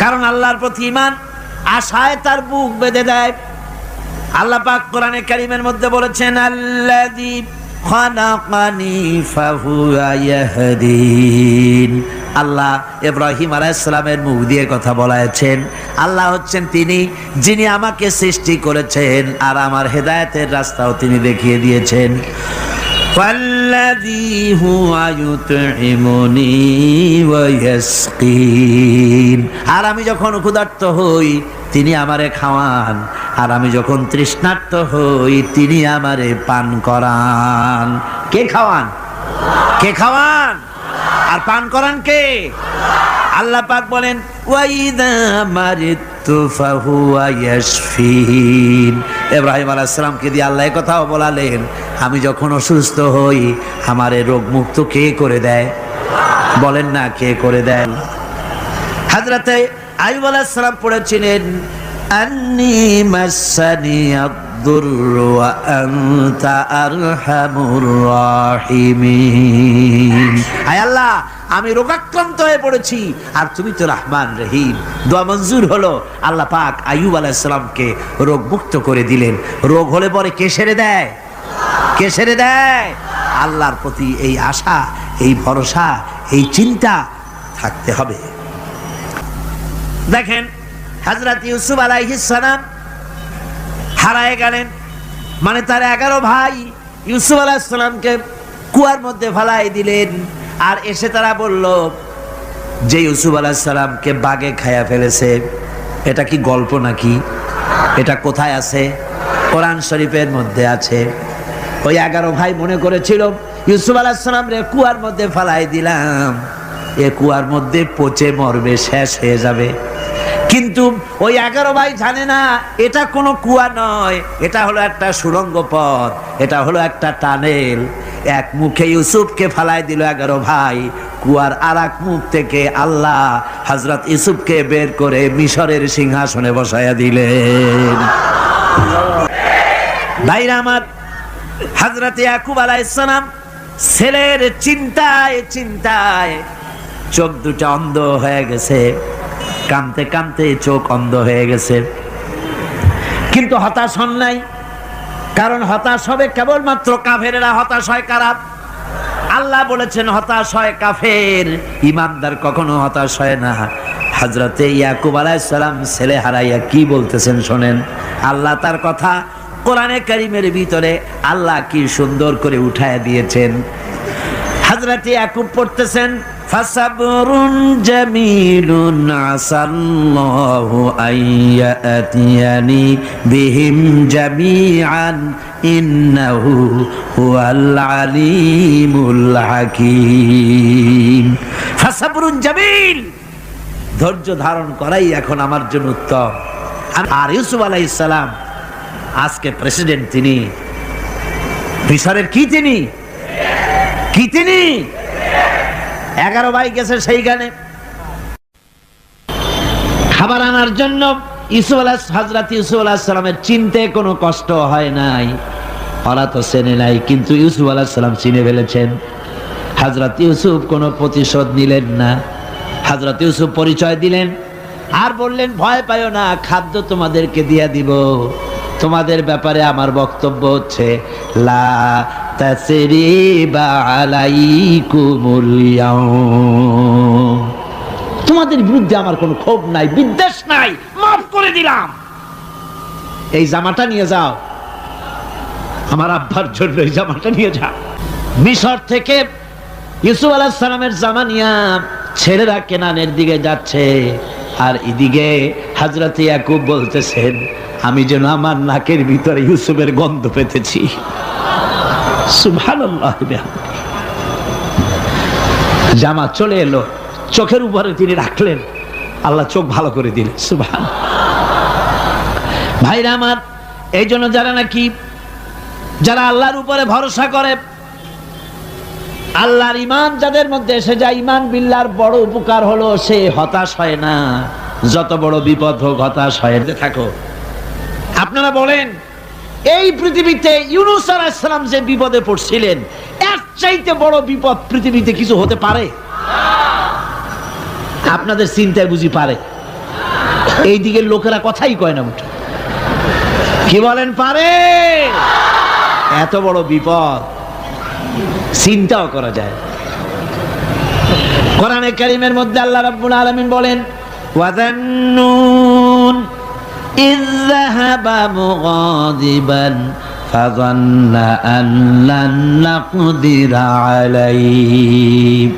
কারণ আল্লাহর প্রতি ইমান আশায় তার বুক বেঁধে দেয়। আল্লাহ পাক কোরআনে কারিমের মধ্যে বলেছেন, আল্লাযী খালাকানি ফাহুয়া ইয়াহদিন। আল্লাহ ইব্রাহিম আলাইহিসসালামের মুখ দিয়ে কথা বলাছেন আল্লাহ হচ্ছেন তিনি যিনি আমাকে সৃষ্টি করেছেন আর আমার হেদায়েতের রাস্তাও তিনি দেখিয়ে দিয়েছেন। والذي هو يطعمني ويسقين আর আমি যখন ক্ষুধার্ত হই তিনি আমারে খাওয়ান আর আমি যখন তৃষ্ণার্ত হই তিনি আমারে পান করান কে খাওয়ান কে খাওয়ান আর পান করান কে আল্লাহ পাক বলেন ওয়াইদা মারিতু ফাহুয়া ইয়াশফিন ইব্রাহিম আলাইহিস সালামকে দিয়ে আল্লাহ এই কথাও বলালেন আমি যখন অসুস্থ হই, আমারে রোগ মুক্ত কে করে দেয়? বলেন না কে করে দেয়। হাজরাতে আইব আলাইহিস সালাম পড়েছিলেন, আন্নি মাসানি আল্লাহ, আমি রোগাক্রান্ত হয়ে পড়েছি, আর তুমি তো রহমান রহিম। দোয়া মঞ্জুর হলো, আল্লাহ পাক আইয়ুব আলাইহিস সালামকে রোগ মুক্ত করে দিলেন। রোগ হলে পরে কে সেরে দেয়? কে সেরে দেয়? আল্লাহর প্রতি এই আশা, এই ভরসা, এই চিন্তা থাকতে হবে। দেখেন হাজরত ইউসুফ সালাম হারায় গেলেন। মানে তার এগারো ভাই ইউসুফ আলাইহিস সালামকে কুয়ার মধ্যে ফালাই দিলেন। আর এসে তারা বলল, যে ইউসুফ আলাইহিস সালামকে বাগে খায়া ফেলেছে, এটা কি গল্প নাকি? এটা কোথায় আছে? কোরআন শরীফের মধ্যে আছে। ওই এগারো ভাই মনে করেছিল, ইউসুফ আলাইহিস সালাম রে কুয়ার মধ্যে ফালাই দিলাম। এ কুয়ার মধ্যে পচে মরবে, শেষ হয়ে যাবে। কিন্তু ওই এগারো ভাই জানে না, এটা কোনো কুয়া নয়, এটা হলো একটা সুড়ঙ্গ পথ, এটা হলো একটা টানেল। এক মুখে ইউসুফকে ফালাই দিল এগারো ভাই, কুয়ার আর এক মুখ থেকে আল্লাহ হজরত ইউসুফকে বের করে মিশরের সিংহাসনে বসাইয়া দিলেন। ভাইরা আমার হজরত ইয়াকুব আলাইসালাম ছেলের চিন্তায় চিন্তায় চোখ দুটা অন্ধ হয়ে গেছে কামতে কামতে চোখ অন্ধ হয়ে গেছে। কিন্তু হতাশ হন নাই, কারণ হতাশ হবে কেবলমাত্র কাফেরেরা হতাশ হয় কারাপ আল্লাহ বলেছেন, হতাশ হয় কাফের, ইমানদার কখনো হতাশ হয় না। হাজরতে ইয়াকুব আলাইসালাম ছেলে হারাইয়া কি বলতেছেন শোনেন? আল্লাহ তার কথা কোরআনে কারিমের ভিতরে আল্লাহ কি সুন্দর করে উঠায় দিয়েছেন। হাজরাটি ইয়াকুব পড়তেছেন, ফাসাবরুন জামিলুন আসাল্লাহু আইয়াতিয়ানি বিহিম জামিআন ইন্নাহু হুয়াল আলিমুল হাকীম। ফাসাবরুন জামিল, ধৈর্য ধারণ করাই এখন আমার জন্য উত্তম। আর ইউসুফ আলাইহিস সালাম আজকে প্রেসিডেন্ট তিনি। মিশরের কি তিনি? কি তিনি? এগারো ভাই গেছে সেইখানে। খাবার আনার জন্য আলাহ হাজরাত ইউসুফ আলাহ চিনতে কোনো কষ্ট হয় নাই। ওরা তো চেনে নাই, কিন্তু ইউসুফ আলাহ সালাম চিনে ফেলেছেন। হাজরাত ইউসুফ কোনো প্রতিশোধ নিলেন না। হাজরাত ইউসুফ পরিচয় দিলেন। আর বললেন, ভয় পাইও না, খাদ্য তোমাদেরকে দিয়ে দিব। তোমাদের ব্যাপারে আমার বক্তব্য হচ্ছে তোমাদের বিরুদ্ধে আমার কোনো ক্ষোভ নাই, বিদ্বেষ নাই, মাফ করে দিলাম। এই জামাটা নিয়ে যাও। আমার আব্বার জন্য এই জামাটা নিয়ে যাও। মিশর থেকে ইউসুফ আলাহ সালামের জামা নিয়া ছেলেরা কেনানের দিকে যাচ্ছে, আর এদিকে হাজরত ইয়াকুব বলতেছেন আমি যেন আমার নাকের ভিতরে ইউসুফের গন্ধ পেতেছি। জামা চলে এলো, চোখের উপরে তিনি রাখলেন। আল্লাহ চোখ ভালো করে দিলেন সুবহান ভাইরা আমার, এই জন্য যারা নাকি, যারা আল্লাহর উপরে ভরসা করে, আল্লাহর ইমান যাদের মধ্যে এসে যায় ইমান বিল্লার বড় উপকার হলো সে হতাশ হয় না। যত বড় বিপদ হোক, হতাশ হয়। থাকো। আপনারা বলেন, এই পৃথিবীতে ইউনুস আলাইসালাম যে বিপদে পড়ছিলেন, এর চাইতে বড় বিপদ পৃথিবীতে কিছু হতে পারে? আপনাদের চিন্তায় বুঝি পারে। এই দিকের লোকেরা কথাই কয় না উঠে কি বলেন, পারে? এত বড় বিপদ, চিন্তাও করা যায় কোরআনে কারিমের মধ্যে আল্লাহ রাব্বুল আলামিন বলেন ওয়াদান্নুন إذ ذهب مغاضبا فظن أن لن نقدر عليه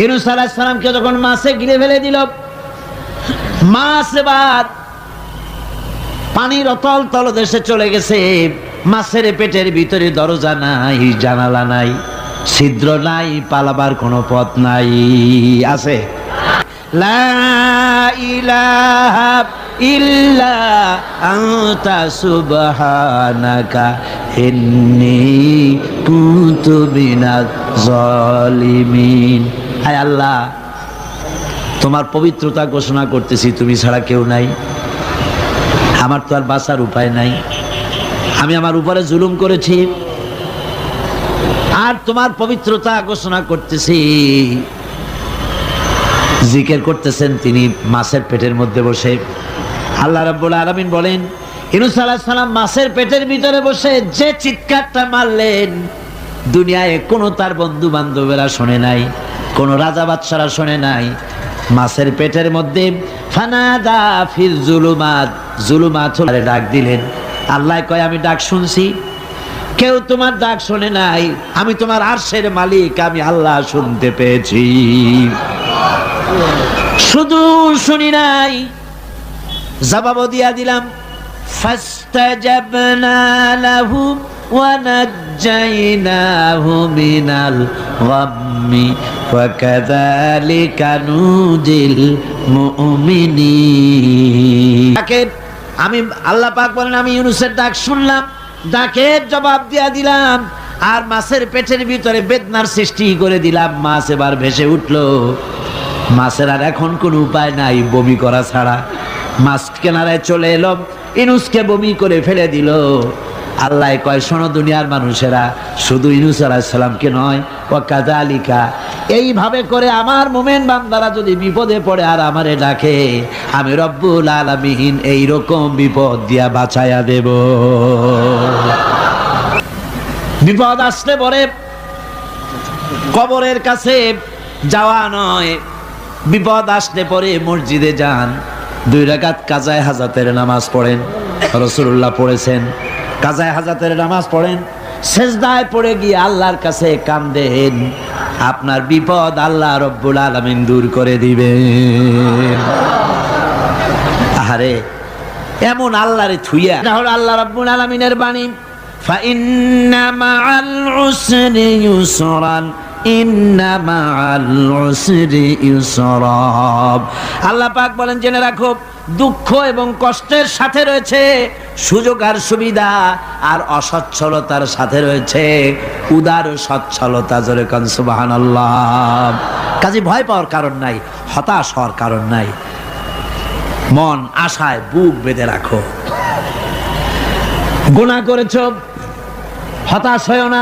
ইউনুস আলাইহিস সালামকে যখন মাছে গিলে ফেলে দিল মাছ এবার পানির অতল তলদেশে চলে গেছে মাছের পেটের ভিতরে দরজা নাই জানালা নাই ছিদ্র নাই পালাবার কোনো পথ নাই আছে লা ইলাহা ইল্লা আনতা সুবহানাকা ইন্নী কুনতু মিনাজ জালিমিন। হায় আল্লাহ, তোমার পবিত্রতা ঘোষণা করতেছি, তুমি ছাড়া কেউ নাই। আমার তো আর বাঁচার উপায় নাই। আমি আমার উপরে জুলুম করেছি। আর তোমার পবিত্রতা ঘোষণা করতেছি। জিকের করতেছেন, তিনি মাছের পেটের মধ্যে বসে। আল্লাহ রাব্বুল আলামিন বলেন, ইনুস আলাইহিস সালাম মাছের পেটের ভিতরে বসে যে চিৎকারটা মারলেন, দুনিয়ায় কোনো তার বন্ধু বান্ধবেরা শোনে নাই, কোনো রাজা বাদশারা শোনে নাই। মাছের পেটের মধ্যে ফানাদা ফির জুলুমাত জুলুমাত ডাক দিলেন। আল্লাহ কয়, আমি ডাক শুনছি। কেউ তোমার ডাক শোনে নাই। আমি তোমার আরশের মালিক। আমি আল্লাহ শুনতে পেয়েছি। শুধু শুনি নাই জবাব দিয়া দিলাম আমি আল্লাহ পাক বলেন, আমি ইউনুসের ডাক শুনলাম, ডাকের জবাব দিয়া দিলাম, আর মাছের পেটের ভিতরে বেদনার সৃষ্টি করে দিলাম, মাছ এবার ভেসে উঠল। মাছের আর এখন কোনো উপায় নাই, বমি করা ছাড়া। মাছ কেনারায় চলে এলো, ইনুসকে বমি করে ফেলে দিল। আল্লাহ কয়, শোনো দুনিয়ার মানুষেরা, শুধু ইনুস আলাহিসাল্লামকে নয় ও কাজা আলিকা এইভাবে করে আমার মোমেন বান্দারা যদি বিপদে পড়ে আর আমারে ডাকে, আমি রব্বুল আলমিন এইরকম বিপদ দিয়া বাঁচাইয়া দেব। বিপদ আসলে পরে কবরের কাছে যাওয়া নয় বিপদ আসলে পরে মসজিদে যান দুই রাকাত কাজায় হাজাতের নামাজ পড়েন রসুল্লাহ পড়েছেন কাজায় হাজাতের নামাজ পড়েন সেজদায় পড়ে গিয়ে আল্লাহর কাছে কান্দেন আপনার বিপদ আল্লাহ রব্বুল আলমিন দূর করে দিবেন আহারে এমন আল্লাহরে থুইয়া এটা হলো আল্লাহ রব্বুল আলমিনের বাণী فإن مع العسر يسرا আল্লাহ পাক বলেন, জেনে রাখো, দুঃখ এবং কষ্টের সাথে রয়েছে সুযোগ আর সুবিধা, আর অসচ্ছলতার সাথে রয়েছে উদার সচ্ছলতা, জোরে কান সুবহানাল্লাহ। কাজে ভয় পাওয়ার কারণ নাই, হতাশ হওয়ার কারণ নাই। মন, আশায় বুক বেঁধে রাখো। গুনাহ করেছ, হতাশ হয়েও না।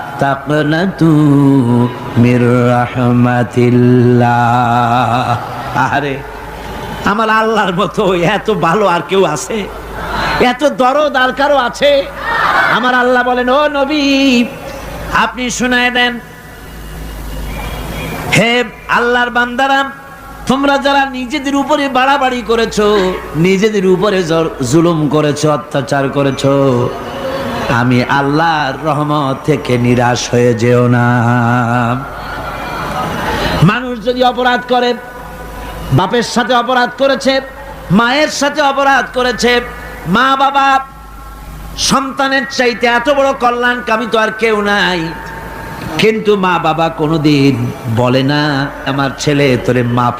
তাকনাতু মির রাহমাতিল্লাহ আরে আমার আল্লাহর মতো এত ভালো আর কেউ আছে? এত দরদ আর কারও আছে? আমার আল্লাহ বলেন, ও নবী, আপনি শোনায় দেন, হে আল্লাহর বান্দারাম তোমরা যারা নিজেদের উপরে বাড়াবাড়ি করেছ, নিজেদের উপরে জুলুম করেছ, অত্যাচার করেছ আমি আল্লাহর রহমত থেকে নিরাশ হয়ে যেও না। মানুষ যদি অপরাধ করে, বাপের সাথে অপরাধ করেছে, মায়ের সাথে অপরাধ করেছে, মা বাবা সন্তানের চাইতে এত বড় কল্যাণকামী তো আর কেউ নাই। কিন্তু মা বাবা কোনোদিন বলে না, আমার ছেলে, তোরে মাফ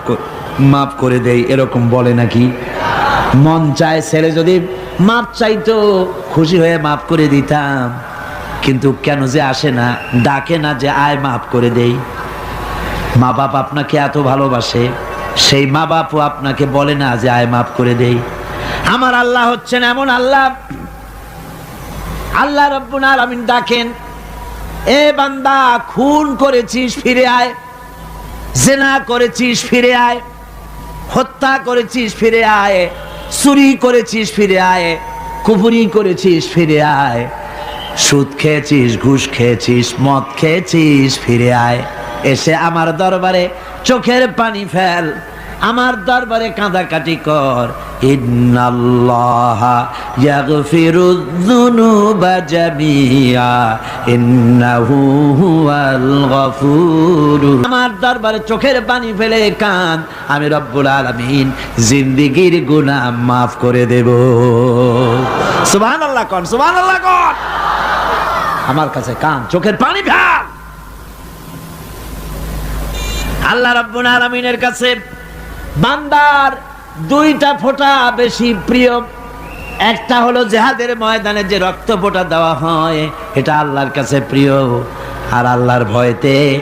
মাফ করে দেই, এরকম বলে নাকি? মন চায় ছেলে যদি মাপ চাইতো খুশি হয়ে মাফ করে দিতাম। কিন্তু কেন যে আসে না, ডাকে না যে আয় মাফ করে দেই। মা বাপ আপনাকে এত ভালোবাসে, সেই মা বাপও আপনাকে বলে না যে আয় মাফ করে দেই। আমার আল্লাহ হচ্ছেন এমন আল্লাহ। আল্লাহ রব্বুল আলামিন ডাকেন, এ বান্দা, খুন করেছিস, ফিরে আয়। জেনা করেছিস, ফিরে আয়। হত্যা করেছিস, ফিরে আয়। চুরি করেছিস, ফিরে আয়। কুপুরি করেছিস, ফিরে আয়। সুদ খেয়েছিস, ঘুষ খেয়েছিস, মদ খেয়েছিস, ফিরে আয়। এসে আমার দরবারে চোখের পানি ফেল। আমার দরবারে কাঁদাকাটি কর। ইন্নাল্লাহা ইয়াগফিরুয যুনুবা জামিয়া ইন্নাহু হুয়াল গফুরুর আমার দরবারে চোখের পানি ফেলে কান, আমি রব্বুল আলামিন জিন্দেগীর গুনাহ মাফ করে দেব। সুবহানাল্লাহ কোন সুবহানাল্লাহ কোন। আমার কাছে কান, চোখের পানি ফেল। আল্লাহ রাব্বুল আলামিনের কাছে বান্দার দুইটা ফোঁটা বেশি প্রিয়। একটা হলো জেহাদের ময়দানে যে রক্ত ফোঁটা দেওয়া হয়, এটা আল্লাহর কাছে প্রিয়। আর আল্লাহর ভয়তে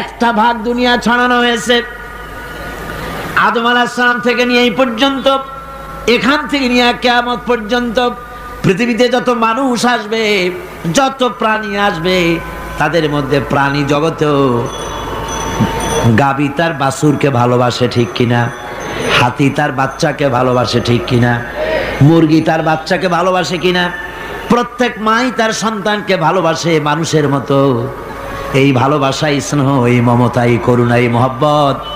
একটা ভাগ দুনিয়া ছড়ানো হয়েছে। আদম আলাহিসাম থেকে নিয়ে এই পর্যন্ত, এখান থেকে নিয়ে কেয়ামত পর্যন্ত পৃথিবীতে যত মানুষ আসবে, যত প্রাণী আসবে, তাদের মধ্যে প্রাণী জগতেও গাবি তার বাসুরকে ভালোবাসে ঠিক কিনা, হাতি তার বাচ্চাকে ভালোবাসে ঠিক কিনা, মুরগি তার বাচ্চাকে ভালোবাসে কিনা, প্রত্যেক মাই তার সন্তানকে ভালোবাসে মানুষের মতো। এই ভালোবাসা স্নেহ এই মমতা এই করুণা এই মহব্বত।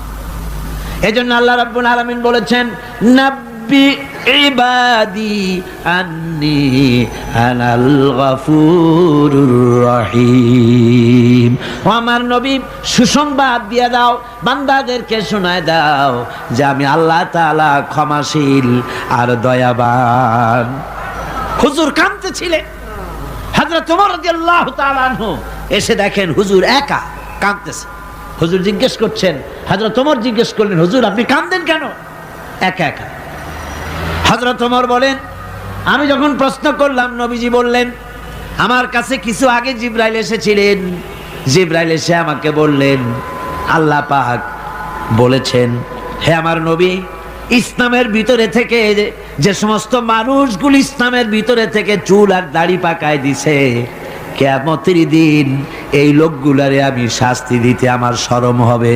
এই জন্য আল্লাহ রাব্বুল আলামিন বলেছেন, নাব্বি ইবাদি আন্নি আনাল গফুরুর রহিম। ও আমার নবী, সুসংবাদ দিয়ে দাও, বান্দাদেরকে শোনায় দাও যে আমি আল্লাহ তাআলা ক্ষমাশীল আর দয়াবান। হুজুর কাঁদতেছিলেন হযরত ওমর রাদিয়াল্লাহু তাআলা এসে দেখেন হুজুর একা কাঁদতেছে। হুজুর জিজ্ঞেস করছেন হজরত ওমর জিজ্ঞেস করলেন, হুজুর আপনি কান্দেন কেন? একা একা। হজরত ওমর বলেন, আমি যখন প্রশ্ন করলাম, নবীজি বললেন, আমার কাছে কিছু আগে জিব্রাইল এসেছিলেন। জিব্রাইল এসে আমাকে বললেন, আল্লাহ পাক বলেছেন, হে আমার নবী, ইসলামের ভিতরে থেকে যে সমস্ত মানুষগুলি ইসলামের ভিতরে থেকে চুল আর দাড়ি পাকায় দিছে কেমতের দিন এই লোকগুলারে আমি শাস্তি দিতে আমার সরম হবে।